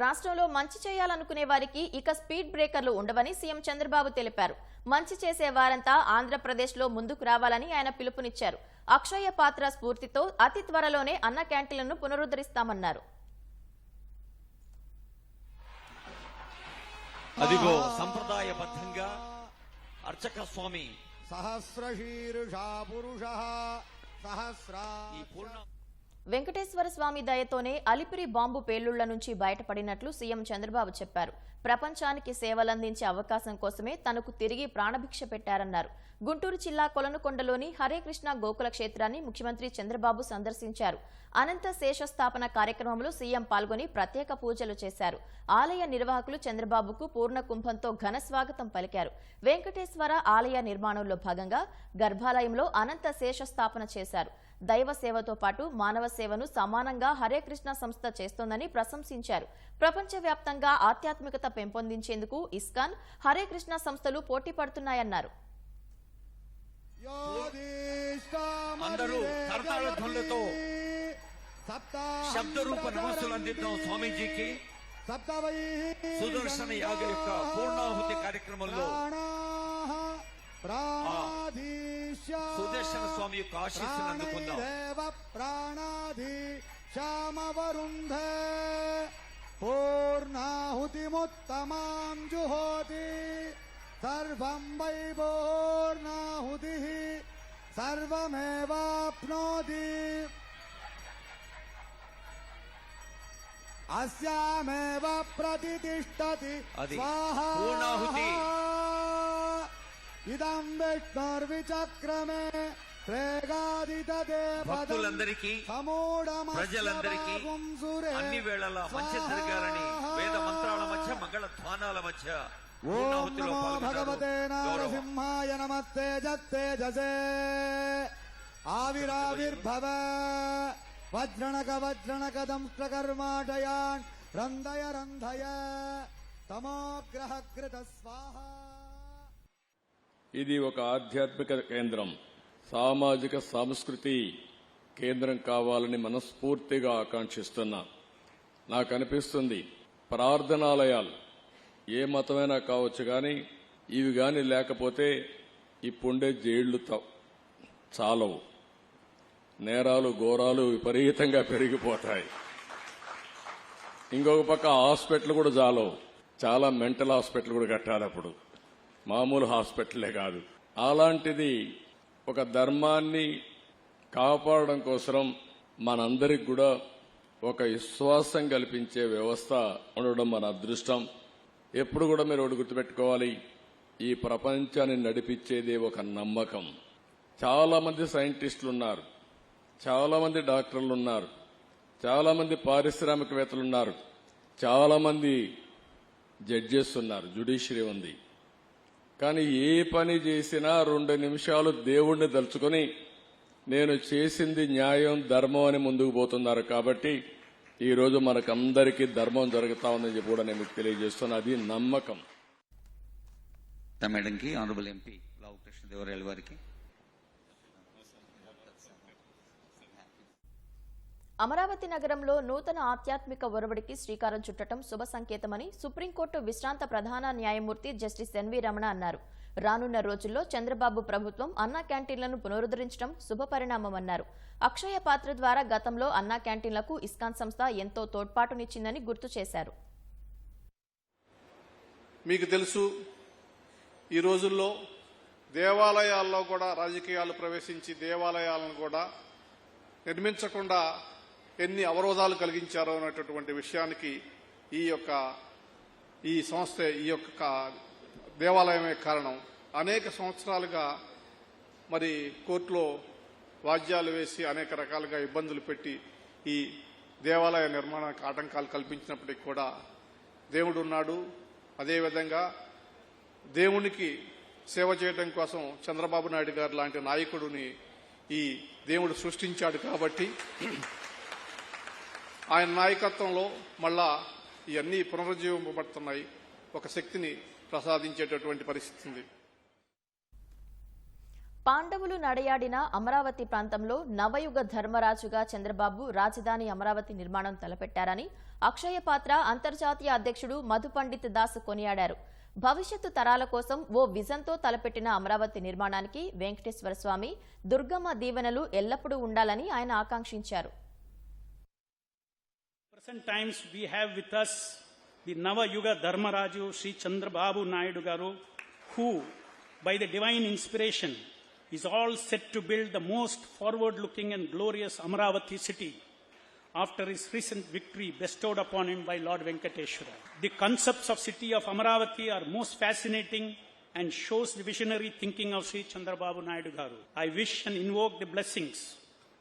రాష్ట్రంలో మంచి చేయాలనుకునే వారికి ఇక స్పీడ్ బ్రేకర్లు ఉండవని సీఎం చంద్రబాబు తెలిపారు. మంచి చేసే వారంతా ఆంధ్రప్రదేశ్లో ముందుకు రావాలని ఆయన పిలుపునిచ్చారు. అక్షయ పాత్ర స్ఫూర్తితో అతి త్వరలోనే అన్న క్యాంటీన్లను పునరుద్ధరిస్తామన్నారు. అదిగో సంప్రదాయబద్ధంగా అర్చక స్వామి సహస్రశీర్షా పురుష సహస్రా ఈ పూర్ణ వెంకటేశ్వర స్వామి దయతోనే అలిపిరి బాంబు పేలుళ్ళ నుంచి బయటపడినట్లు సీఎం చంద్రబాబు చెప్పారు. ప్రపంచానికి సేవలందించే అవకాశం కోసమే తనకు తిరిగి ప్రాణభిక్ష పెట్టారన్నారు. గుంటూరు జిల్లా కొలనుకొండలోని హరే కృష్ణ గోకుల క్షేత్రాన్ని ముఖ్యమంత్రి చంద్రబాబు సందర్శించారు. అనంత శేషస్థాపన కార్యక్రమంలో సీఎం పాల్గొని ప్రత్యేక పూజలు చేశారు. ఆలయ నిర్వాహకులు చంద్రబాబుకు పూర్ణ కుంభంతో ఘన స్వాగతం పలికారు. వెంకటేశ్వర ఆలయ నిర్మాణంలో భాగంగా గర్భాలయంలో అనంత శేషస్థాపన చేశారు. దైవ సేవతో పాటు మానవ సేవను సమానంగా హరే కృష్ణ సంస్థ చేస్తోందని ప్రశంసించారు. ప్రపంచవ్యాప్తంగా ఆధ్యాత్మికత పెంపొందించేందుకు ఇస్కాన్ హరే కృష్ణ సంస్థలు పోటీ పడుతున్నాయన్నారు. అందరూ కరతాళ ధ్వనులతో శబ్దరూప నమస్సులు అందిద్దాం స్వామీజీకి. సుదర్శన యాగ యొక్క పూర్ణాహుతి కార్యక్రమంలో సుదర్శన స్వామి యొక్క ఆశీస్సును అందుకుందాం. ప్రాణాధి శ్యామవరుంధ. పూర్ణాహుతిముత్తమాం జుహోతి సర్వం వై పూర్ణాహుతి సర్వమేవాప్నోతి. అస్యామేవ ప్రతిష్టతి. అది పూర్ణాహుతి. ఇదం విష్ణుర్విచక్రమే భక్తులందరికీ ప్రజలందరికీ అన్ని వేళలా మంచి జరగాలని వేద మంత్రాల మధ్య మంగళ ధ్వానాల మధ్య ఓం నమో భగవతే. నారసింహాయ నమస్తే ఆవిరావిర్భవ వజ్రణక వజ్రణక దంష్ట్రకర్మాటయాన్ రంధయ రంధయ. తమోగ్రహ కృత స్వాహ. ఇది ఒక ఆధ్యాత్మిక కేంద్రం. సామాజిక సంస్కృతి కేంద్రం కావాలని మనస్ఫూర్తిగా ఆకాంక్షిస్తున్నా. నాకు అనిపిస్తుంది ప్రార్థనాలయాలు ఏ మతమైనా కావచ్చు కానీ ఇవి కానీ లేకపోతే ఇప్పుండే జైళ్ళు త- చాలవు. నేరాలు ఘోరాలు విపరీతంగా పెరిగిపోతాయి. ఇంకొక పక్క హాస్పిటల్ కూడా చాలవు. చాలా మెంటల్ హాస్పిటల్ కూడా కట్టాలి అప్పుడు మామూలు హాస్పిటలే కాదు. అలాంటిది ఒక ధర్మాన్ని కాపాడడం కోసం మనందరికి కూడా ఒక విశ్వాసం కల్పించే వ్యవస్థ ఉండడం మన అదృష్టం. ఎప్పుడు కూడా మీరు ఒకటి గుర్తుపెట్టుకోవాలి ఈ ప్రపంచాన్ని నడిపించేది ఒక నమ్మకం. చాలా మంది సైంటిస్టులు ఉన్నారు చాలా మంది డాక్టర్లు ఉన్నారు చాలా మంది పారిశ్రామికవేత్తలు ఉన్నారు చాలా మంది జడ్జెస్ ఉన్నారు జుడిషియరీ ఉంది. కానీ ఏ పని చేసినా రెండు నిమిషాలు దేవుణ్ణి దలుచుకొని నేను చేసింది న్యాయం ధర్మం అని ముందుకు పోతున్నారు కాబట్టి ఈరోజు మనకందరికీ ధర్మం జరుగుతా ఉందని చెప్పి కూడా నేను తెలియజేస్తున్నా. అది నమ్మకం. మేడంకి ఆనరబుల్ ఎంపీ లావు కృష్ణదేవరాయలు వారికి అమరావతి నగరంలో నూతన ఆధ్యాత్మిక ఒరవడికి శ్రీకారం చుట్టడం శుభ సంకేతమని సుప్రీంకోర్టు విశ్రాంత ప్రధాన న్యాయమూర్తి జస్టిస్ ఎన్వి రమణ అన్నారు. రానున్న రోజుల్లో చంద్రబాబు ప్రభుత్వం అన్నా క్యాంటీన్లను పునరుద్ధరించడం శుభ పరిణామమన్నారు. అక్షయ పాత్ర ద్వారా గతంలో అన్నా క్యాంటీన్లకు ఇస్కాన్ సంస్థ ఎంతో తోడ్పాటునిచ్చిందని గుర్తు చేశారు. మీకు తెలుసు ఈ రోజుల్లో దేవాలయాల్లో కూడా రాజకీయాలు ప్రవేశించి దేవాలయాలను కూడా నిర్మించకుండా ఎన్ని అవరోధాలు కలిగించారో అనేటటువంటి విషయానికి ఈ యొక్క ఈ సంస్థ ఈ యొక్క దేవాలయమే కారణం. అనేక సంవత్సరాలుగా మరి కోర్టులో వాద్యాలు వేసి అనేక రకాలుగా ఇబ్బందులు పెట్టి ఈ దేవాలయ నిర్మాణానికి ఆటంకాలు కల్పించినప్పటికీ కూడా దేవుడు ఉన్నాడు. అదేవిధంగా దేవునికి సేవ చేయడం కోసం చంద్రబాబు నాయుడు గారు లాంటి నాయకుడిని ఈ దేవుడు సృష్టించాడు కాబట్టి ఆయన నాయకత్వంలో మళ్ళా ఇవన్నీ పునరుజ్జీవింపబడుతున్నాయి. ఒక శక్తిని ప్రసాదించేటటువంటి పరిస్థితి ఉంది. పాండవులు నడయాడిన అమరావతి ప్రాంతంలో నవయుగ ధర్మరాజుగా చంద్రబాబు రాజధాని అమరావతి నిర్మాణం తలపెట్టారని అక్షయ పాత్ర అంతర్జాతీయ అధ్యక్షుడు మధు పండిత్ దాస్ కొనియాడారు. భవిష్యత్తు తరాల కోసం ఓ విజన్తో తలపెట్టిన అమరావతి నిర్మాణానికి వెంకటేశ్వర స్వామి దుర్గమ్మ దీవెనలు ఎల్లప్పుడూ ఉండాలని ఆయన ఆకాంక్షించారు. Present times we have with us the Nava Yuga Dharmaraju Sri Chandrababu Naidu Garu, who, by the divine inspiration, is all set to build the most forward looking and glorious Amaravati city after his recent victory bestowed upon him by Lord Venkateshwara. The concepts of city of Amaravati are most fascinating and shows the visionary thinking of Sri Chandrababu Naidu Garu. I wish and invoke the blessings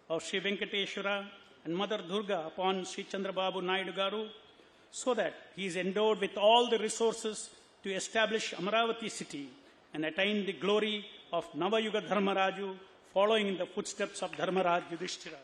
of Sri Venkateshwara and Mother Durga upon Sri Chandrababu Naidu Garu so that he is endowed with all the resources to establish Amaravati city and attain the glory of Navayuga Dharmaraju following in the footsteps of Dharmaraj Yudhishthira.